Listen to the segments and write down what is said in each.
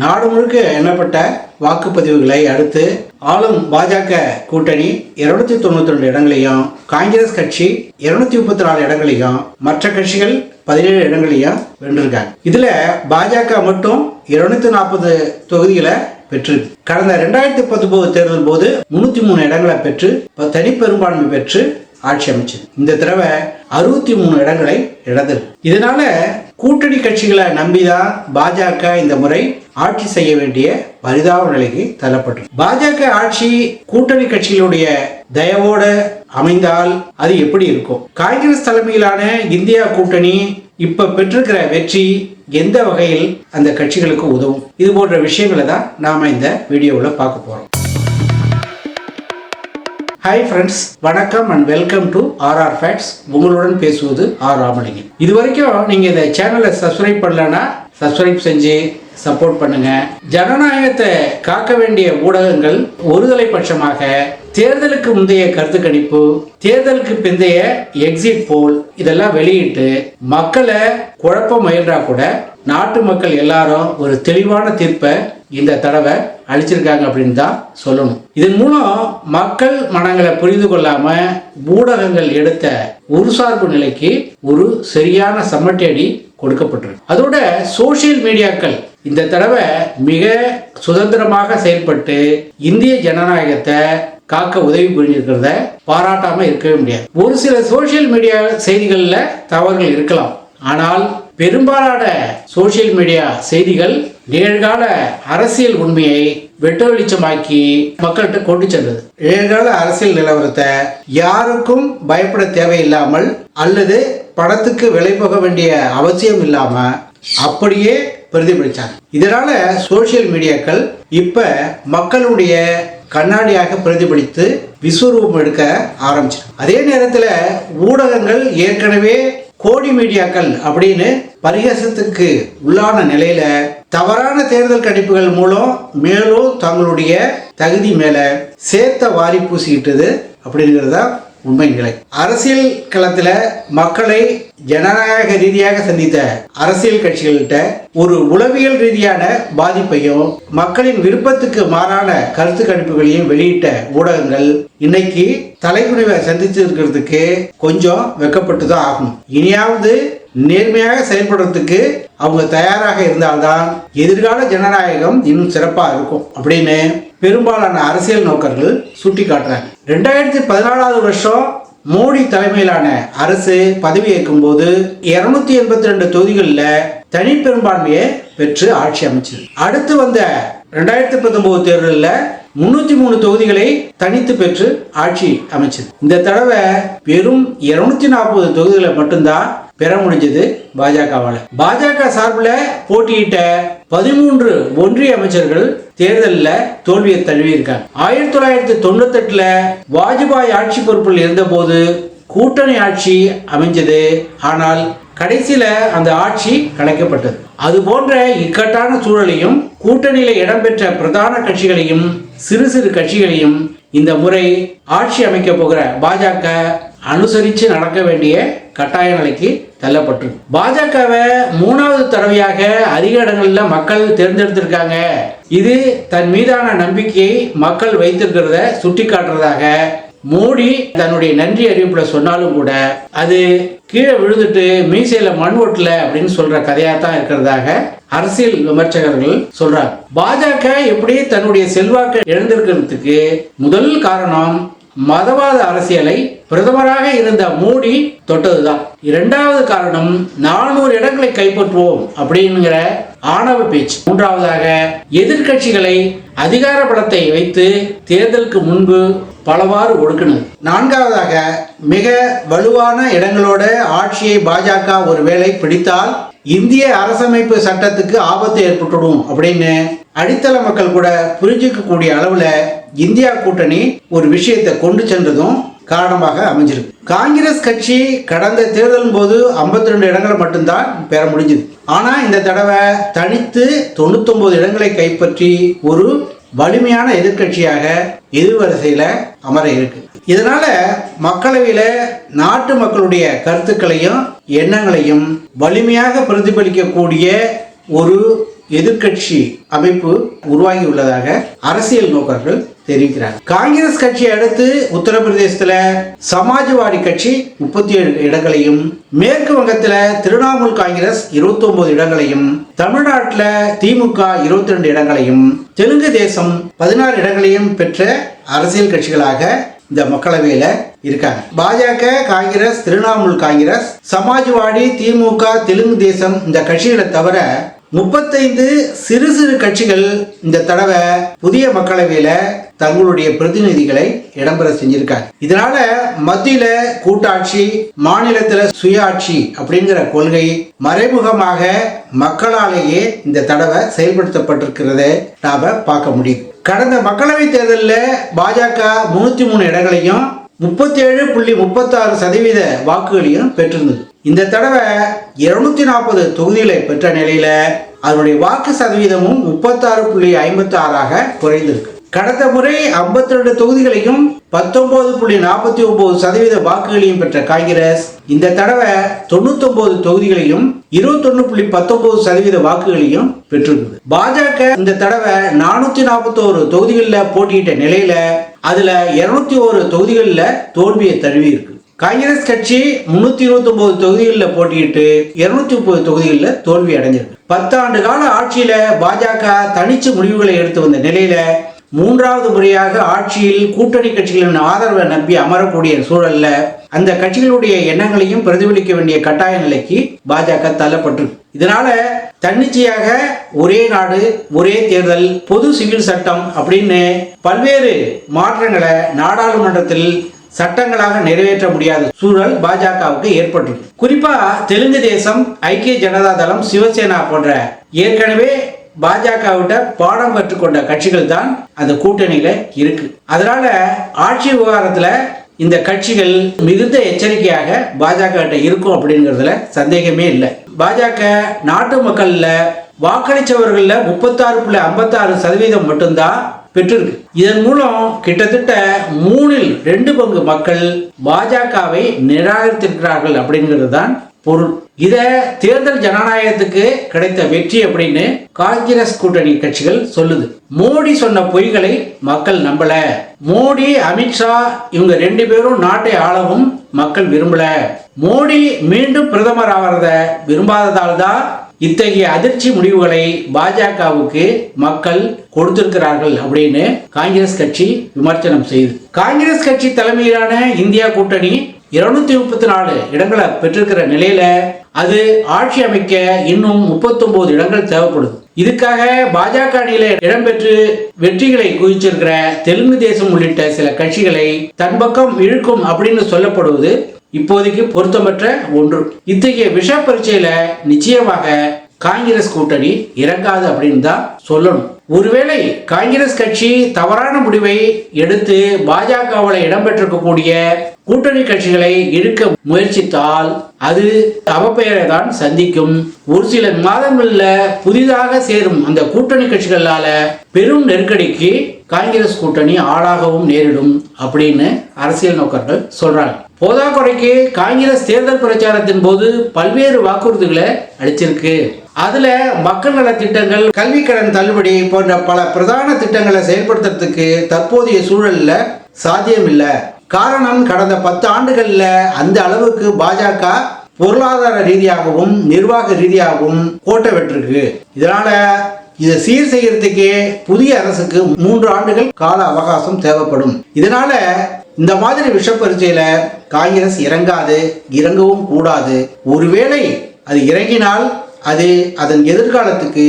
நாடு முழுக்க எண்ணப்பட்ட வாக்குப்பதிவுகளை அடுத்து ஆளும் பாஜக கூட்டணி இருநூத்தி தொண்ணூத்தி ரெண்டு இடங்களையும் காங்கிரஸ் கட்சி இருநூத்தி முப்பத்தி நாலு இடங்களையும் மற்ற கட்சிகள் பதினேழு இடங்களையும் வென்றிருக்காங்க. இதுல பாஜக மட்டும் இருநூத்தி நாற்பது தொகுதிகளை பெற்று கடந்த ரெண்டாயிரத்தி பத்தொன்பது தேர்தல் போது முன்னூத்தி மூணு இடங்களை பெற்று தனிப்பெரும்பான்மை பெற்று ஆட்சி அமைச்சது. இந்த தடவை அறுபத்தி மூணு இடங்களை இழந்தது. இதனால கூட்டணி கட்சிகளை நம்பிதான் பாஜக இந்த முறை ஆட்சி செய்ய வேண்டிய பரிதாப நிலைக்கு தள்ளப்பட்டது. பாஜக ஆட்சி கூட்டணி கட்சிகளுடைய தயவோடு அமைந்தால் அது எப்படி இருக்கும்? காங்கிரஸ் தலைமையிலான இந்தியா கூட்டணி இப்ப பெற்றிருக்கிற வெற்றி எந்த வகையில் அந்த கட்சிகளுக்கு உதவும்? இது போன்ற விஷயங்களை தான் நாம இந்த வீடியோவில் பார்க்க போறோம். ஹாய் ஃப்ரெண்ட்ஸ் வணக்கம் and welcome to R R facts உங்களுடன் பேசுவது ஆர் ராமலிங்கம். இது வரைக்கும் நீங்கள் இந்த சேனலை சப்ஸ்கிரைப் பண்ணலன்னா சப்ஸ்கிரைப் செஞ்சு சப்போர்ட் பண்ணுங்க. ஜனநாயகத்தை காக்க வேண்டிய ஊடகங்கள் ஒருதலை பட்சமாக தேர்தலுக்கு முந்தைய கருத்து கணிப்பு தேர்தலுக்கு பிந்தைய எக்ஸிட் போல் இதெல்லாம் வெளியிட்டு மக்களை குழப்ப முயன்றா கூட நாட்டு மக்கள் எல்லாரும் ஒரு தெளிவான தீர்ப்பை இந்த தடவை அழிச்சிருக்காங்க அப்படின்னு தான் சொல்லணும். இதன் மூலம் மக்கள் மனங்களை புரிந்து கொள்ளாம ஊடகங்கள் எடுத்த ஒரு சார்பு நிலைக்கு ஒரு சரியான சம்மட்டேடி கொடுக்கப்பட்டிருக்கு. அதோட சோசியல் மீடியாக்கள் இந்த தடவை மிக சுதந்திரமாக செயல்பட்டு இந்திய ஜனநாயகத்தை காக்க உதவி புரிஞ்சிருக்கிறத பாராட்டாம இருக்கவே முடியாது. ஒரு சில சோசியல் மீடியா செய்திகளில் தவறுகள் இருக்கலாம். ஆனால் பெரும்பாலான சோசியல் மீடியா செய்திகள் நிகழ்கால அரசியல் உண்மையை வெட்ட வெளிச்சமாக்கி மக்கள்கிட்ட கொண்டு சென்றது. நிகழ்கால அரசியல் நிலவரத்தை யாருக்கும் பயப்பட தேவையில்லாமல் அல்லது பணத்துக்கு விலை போக வேண்டிய அவசியம் இல்லாம அப்படியே பிரதிபலிச்சாங்க. இதனால சோசியல் மீடியாக்கள் இப்ப மக்களுடைய கண்ணாடியாக பிரதிபலித்து விஸ்வரூபம் எடுக்க ஆரம்பிச்சு அதே நேரத்தில் ஊடகங்கள் ஏற்கனவே கோடி மீடியாக்கள் அப்படின்னு பரிகாசத்துக்கு உள்ளான நிலையில தவறான தேர்தல் கணிப்புகள் மூலம் மேலும் தங்களுடைய தகுதி மேல சேர்த்த வாரி பூசிக்கிட்டது அப்படிங்கிறதா உண்மை நிலை அரசியல் களத்துல மக்களை ஜனநாயக ரீதியாக சந்தித்த அரசியல் கட்சிகள்கிட்ட ஒரு உளவியல் ரீதியான பாதிப்பையும் மக்களின் விருப்பத்துக்கு மாறான கருத்து கணிப்புகளையும் வெளியிட்ட ஊடகங்கள் இன்னைக்கு தலைக்குனிவை சந்திச்சிருக்கிறதுக்கு கொஞ்சம் வெக்கப்பட்டு தான் ஆகும். இனியாவது நேர்மையாக செயல்படுறதுக்கு அவங்க தயாராக இருந்தால்தான் எதிர்கால ஜனநாயகம் இன்னும் சிறப்பா இருக்கும். அப்படின்னு பெரும்பாலான அரசியல் நோக்கர்கள் சுட்டி காட்டுறாங்க ரெண்டாயிரத்தி பதினாலாவது வருஷம் மோடி தலைமையிலான அரசு பதவியேற்கும் போது இருநூத்தி எண்பத்தி ரெண்டு தொகுதிகளில் தனி பெரும்பான்மையை பெற்று ஆட்சி அமைச்சது. அடுத்து வந்த ரெண்டாயிரத்தி பத்தொன்பது தேர்தலில் முன்னூத்தி மூணு தொகுதிகளை தனித்து பெற்று ஆட்சி அமைச்சது. இந்த தடவை வெறும் இருநூத்தி நாற்பது தொகுதிகளை மட்டும்தான் பெற முடிஞ்சது பாஜகவால. பாஜக சார்பில் போட்டியிட்ட பதிமூன்று ஒன்றிய அமைச்சர்கள் தேர்தலில் தோல்வியை தழுவியிருக்காங்க. ஆயிரத்தி தொள்ளாயிரத்தி தொண்ணூத்தெட்டில் வாஜ்பாய் ஆட்சி பொறுப்பில் இருந்தபோது கூட்டணி ஆட்சி அமைஞ்சது. ஆனால் கடைசியில அந்த ஆட்சி கலைக்கப்பட்டது. அது போன்ற இக்கட்டான சூழலையும் கூட்டணியில இடம்பெற்ற பிரதான கட்சிகளையும் சிறு சிறு கட்சிகளையும் இந்த முறை ஆட்சி அமைக்க போகிற பாஜக அனுசரித்து நடக்க வேண்டிய கட்டாய நிலைக்கு தள்ளப்பட்டிருக்கு பாஜகவை மூணாவது தடவையாக அதிக இடங்களில் மக்கள் தேர்ந்தெடுத்திருக்காங்க. இது தன் மீதான நம்பிக்கையை மக்கள் வைத்திருக்கிறத சுட்டி காட்டுறதாக மோடி தன்னுடைய நன்றி அறிவிப்பில் சொன்னாலும் கூட அது கீழே விழுந்துட்டு மீசையில மண் ஒட்டல அப்படின்னு சொல்ற கதையா தான் இருக்கிறதாக அரசியல் விமர்சகர்கள் சொல்றாங்க. பாஜக எப்படி தன்னுடைய செல்வாக்கை எழுந்திருக்கிறதுக்கு முதல் காரணம் மதவாத அரசியலை பிரதமராக இருந்த மோடி தொட்டதுதான். இரண்டாவது காரணம் நானூறு இடங்களை கைப்பற்றுவோம் அப்படிங்கிற ஆணவ பேச்சு. மூன்றாவதாக எதிர்க்கட்சிகளை அதிகார படத்தை வைத்து தேர்தலுக்கு முன்பு பலவாறு ஒடுக்கினது. நான்காவதாக மிக வலுவான இடங்களோட ஆட்சியை பாஜக ஒருவேளை பிடித்தால் இந்திய அரசமைப்பு சட்டத்துக்கு ஆபத்து ஏற்பட்டுடும் அப்படின்னு அடித்தள மக்கள் கூட புரிஞ்சிக்கக்கூடிய அளவுல இந்தியா கூட்டணி ஒரு விஷயத்தை கொண்டு சென்றதும் காரணமாக அமைஞ்சிருக்கு. காங்கிரஸ் கட்சி கடந்த தேர்தலின் போது 52 ரெண்டு இடங்களை மட்டும்தான் பெற முடிஞ்சது. ஆனா இந்த தடவை தனித்து 99 இடங்களை கைப்பற்றி ஒரு வலிமையான எதிர்க்கட்சியாக எதிர்வரிசையில் அமர இருக்கு. இதனால மக்களவையில் நாட்டு மக்களுடைய கருத்துக்களையும் எண்ணங்களையும் வலிமையாக பிரதிபலிக்கக்கூடிய ஒரு எதிர்க்கட்சி அமைப்பு உருவாகி உள்ளதாக அரசியல் நோக்கர்கள் தெரிவிக்கிறார். காங்கிரஸ் கட்சியை அடுத்து உத்தரப்பிரதேசத்துல சமாஜ்வாடி கட்சி முப்பத்தி ஏழு இடங்களையும் மேற்கு வங்கத்துல திரிணாமுல் காங்கிரஸ் 29 இடங்களையும் தமிழ்நாட்டில் திமுக 22 ரெண்டு இடங்களையும் தெலுங்கு தேசம் பதினாறு இடங்களையும் பெற்ற அரசியல் கட்சிகளாக இந்த மக்களவையில இருக்காங்க. பாஜக காங்கிரஸ் திரிணாமுல் காங்கிரஸ் சமாஜ்வாடி திமுக தெலுங்கு தேசம் இந்த கட்சிகளை தவிர முப்பத்தைந்து சிறு சிறு கட்சிகள் இந்த தடவை புதிய மக்களவையில தங்களுடைய பிரதிநிதிகளை இடம்பெற செஞ்சிருக்காங்க. இதனால மத்தியில கூட்டாட்சி மாநிலத்துல சுயாட்சி அப்படிங்கிற கொள்கை மறைமுகமாக மக்களாலேயே இந்த தடவை செயல்படுத்தப்பட்டிருக்கிறத நாம பார்க்க முடியுது. கடந்த மக்களவை தேர்தலில் பாஜக முன்னூத்தி மூணு இடங்களையும் முப்பத்தி ஏழு புள்ளி முப்பத்தாறு சதவீத வாக்குகளையும் பெற்றிருந்தது. இந்த தடவை இருநூத்தி நாற்பது தொகுதிகளை பெற்ற நிலையில அதனுடைய வாக்கு சதவீதமும் முப்பத்தாறு புள்ளி ஐம்பத்தி ஆறாக குறைந்திருக்கு. கடந்த முறை 52 ரெண்டு தொகுதிகளையும் பத்தொன்பது புள்ளி நாற்பத்தி ஒன்பது சதவீத வாக்குகளையும் பெற்ற காங்கிரஸ். இந்த தடவை தொண்ணூத்தொன்பது தொகுதிகளையும் இருபத்தொன்னு புள்ளி பத்தொன்பது சதவீத வாக்குகளையும் பெற்றிருந்தது பாஜக இந்த தடவை நானூத்தி நாற்பத்தோரு தொகுதிகளில் போட்டியிட்ட நிலையில அதுல இருநூத்தி ஒரு தொகுதிகளில் தோல்வியை தழுவி இருக்கு காங்கிரஸ் கட்சி முன்னூத்தி இருபத்தி ஒன்பது தொகுதிகளில் போட்டியிட்டு இருநூத்தி முப்பது தொகுதிகளில் தோல்வி அடைஞ்சிருக்கு. பத்தாண்டு கால ஆட்சியில பாஜக தனிச்சு முடிவுகளை எடுத்து வந்த நிலையில மூன்றாவது முறையாக ஆட்சியில் கூட்டணி கட்சிகளின் ஆதரவை நம்பி அமரக்கூடிய சூழல்ல அந்த கட்சிகளுடைய எண்ணங்களையும் பிரதிபலிக்க வேண்டிய கட்டாய நிலைக்கு பாஜக தள்ளப்பட்டிருக்கு இதனால தன்னிச்சையாக ஒரே நாடு ஒரே தேர்தல் பொது சிவில் சட்டம் அப்படின்னு பல்வேறு மாற்றங்களை நாடாளுமன்றத்தில் சட்டங்களாக நிறைவேற்ற முடியாத சூழல் பாஜகவுக்கு ஏற்பட்டிருக்கு குறிப்பா தெலுங்கு தேசம் ஐக்கிய ஜனதா தளம் சிவசேனா போன்ற ஏற்கனவே பாஜக விட்ட பாடம் கற்றுக்கொண்ட கட்சிகள் தான் அந்த கூட்டணியில இருக்கு. அதனால ஆட்சி விவகாரத்துல இந்த கட்சிகள் மிகுந்த எச்சரிக்கையாக பாஜக கிட்ட இருக்கும் அப்படிங்கிறதுல சந்தேகமே இல்லை. பாஜக நாட்டு மக்கள்ல வாக்களிச்சவர்கள்ல முப்பத்தாறு புள்ளி ஐம்பத்தாறு சதவீதம் மட்டும்தான் பெற்றிருக்கு. இதன் மூலம் கிட்டத்தட்ட மூணில் ரெண்டு பங்கு மக்கள் பாஜகவை நிராகரித்திருக்கிறார்கள் அப்படிங்கிறது தான் பொருள். இத தேர்தல் ஜனநாயகத்துக்கு கிடைத்த வெற்றி அப்படின்னு காங்கிரஸ் கூட்டணி கட்சிகள் சொல்லுது. மோடி சொன்ன பொய்களை மக்கள் நம்பல. மோடி அமித்ஷா இவங்க ரெண்டு பேரும் நாட்டை ஆளவும் மக்கள் விரும்பல. மோடி மீண்டும் பிரதமர் ஆகிறத விரும்பாததால் தான் இத்தகைய அதிர்ச்சி முடிவுகளை பாஜகவுக்கு மக்கள் கொடுத்திருக்கிறார்கள் அப்படின்னு காங்கிரஸ் கட்சி விமர்சனம் செய்து காங்கிரஸ் கட்சி தலைமையிலான இந்தியா கூட்டணி இருநூத்தி முப்பத்தி நாலு இடங்களை பெற்றிருக்கிற நிலையில அது ஆட்சி அமைக்க இன்னும் 39 இடங்கள் தேவைப்படுது. இதுக்காக பாஜக அணியில இடம்பெற்று வெற்றிகளை குவிச்சிருக்கிற தெலுங்கு தேசம் உள்ளிட்ட சில கட்சிகளை தன் பக்கம் இழுக்கும் அப்படின்னு சொல்லப்படுவது இப்போதைக்கு பொருத்தமற்ற ஒன்று. இத்தகைய விஷ பரீட்சையில நிச்சயமாக காங்கிரஸ் கூட்டணி இறங்காது அப்படின்னு தான் சொல்லணும். ஒருவேளை காங்கிரஸ் கட்சி தவறான முடிவை எடுத்து பாஜகவில் இடம்பெற்றிருக்கக்கூடிய கூட்டணி கட்சிகளை இழுக்க முயற்சித்தால் அது அவப்பெயரை தான் சந்திக்கும். ஒரு சில மாதங்களில் புதிதாக சேரும் அந்த கூட்டணி கட்சிகளால பெரும் நெருக்கடிக்கு காங்கிரஸ் கூட்டணி ஆளாகவும் நேரிடும் அப்படின்னு அரசியல் நோக்கர்கள் சொல்றாங்க. போதாக்குறைக்கு காங்கிரஸ் தேர்தல் பிரச்சாரத்தின் போது பல்வேறு வாக்குறுதிகளை அளிச்சிருக்கு. அதுல மக்கள் நல திட்டங்கள் கல்வி கடன் தள்ளுபடி போன்ற பல பிரதான திட்டங்களை செயல்படுத்துறதுக்கு தற்போதைய சூழல்ல சாத்தியம் இல்லை காரணம் கடந்த பத்து ஆண்டுகள்ல அந்த அளவுக்கு பாஜக பொருளாதார ரீதியாகவும் நிர்வாக ரீதியாகவும் கோட்டை வெற்றிருக்கு இதனால இதை சீர் செய்யறதுக்கே புதிய அரசுக்கு மூன்று ஆண்டுகள் கால அவகாசம் தேவைப்படும். இதனால இந்த மாதிரி விஷ பரீட்சையில காங்கிரஸ் இறங்காது இறங்கவும் கூடாது. ஒருவேளை அது இறங்கினால் அது அதன் எதிர்காலத்துக்கு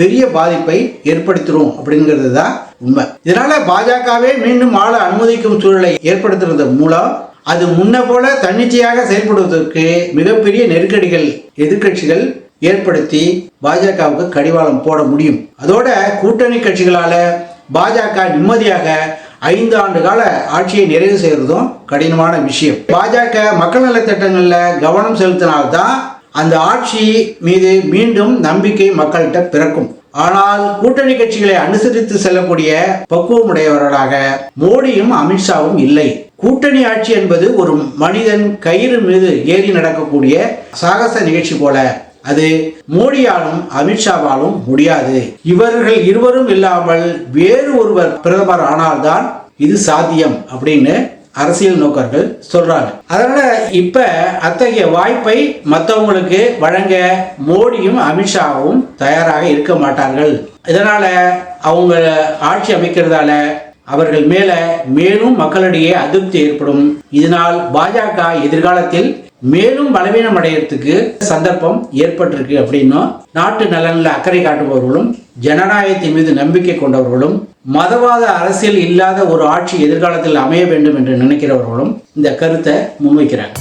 பெரிய பாதிப்பை ஏற்படுத்திடும் அப்படிங்கிறது தான் உண்மை. இதனால பாஜகவே மீண்டும் ஆள அனுமதிக்கும் சூழலை ஏற்படுத்துறது மூலம் அது முன்ன போல தன்னிச்சையாக செயல்படுவதற்கு மிகப்பெரிய நெருக்கடிகள் எதிர்க்கட்சிகள் ஏற்படுத்தி பாஜகவுக்கு கடிவாளம் போட முடியும். அதோட கூட்டணி கட்சிகளால பாஜக நிம்மதியாக ஐந்து ஆண்டு கால ஆட்சியை நிறைவு செய்யறதும் கடினமான விஷயம். பாஜக மக்கள் நலத் திட்டங்களில் கவனம் செலுத்தினால்தான் அந்த ஆட்சி மீது மீண்டும் நம்பிக்கை மக்கள்கிட்ட பிறக்கும். ஆனால் கூட்டணி கட்சிகளை அனுசரித்து செல்லக்கூடிய பக்குவமுடையவர்களாக மோடியும் அமித்ஷாவும் இல்லை. கூட்டணி ஆட்சி என்பது ஒரு மனிதன் கயிறு மீது ஏறி நடக்கக்கூடிய சாகச நிகழ்ச்சி போல அது மோடியாலும் அமித்ஷாவாலும் முடியாது. இவர்கள் இருவரும் இல்லாமல் வேறு ஒருவர் பிரதமர் ஆனால்தான் இது சாத்தியம் அப்படின்னு அரசியல் நோக்கர்கள் சொல்றாங்க. அதனால இப்ப அத்தகைய வாய்ப்பை மற்றவங்களுக்கு வழங்க மோடியும் அமித்ஷாவும் தயாராக இருக்க மாட்டார்கள். இதனால அவங்க ஆட்சி அமைக்கிறதால அவர்கள் மேல மேலும் மக்களிடையே அதிருப்தி ஏற்படும். இதனால் பாஜக எதிர்காலத்தில் மேலும் பலவீனம் அடையிறதுக்கு சந்தர்ப்பம் ஏற்பட்டிருக்கு அப்படின்னும் நாட்டு நலனில் அக்கறை காட்டுபவர்களும் ஜனநாயகத்தின் மீது நம்பிக்கை கொண்டவர்களும் மதவாத அரசியல் இல்லாத ஒரு ஆட்சி எதிர்காலத்தில் அமைய வேண்டும் என்று நினைக்கிறவர்களும் இந்த கருத்தை முன்வைக்கிறாங்க.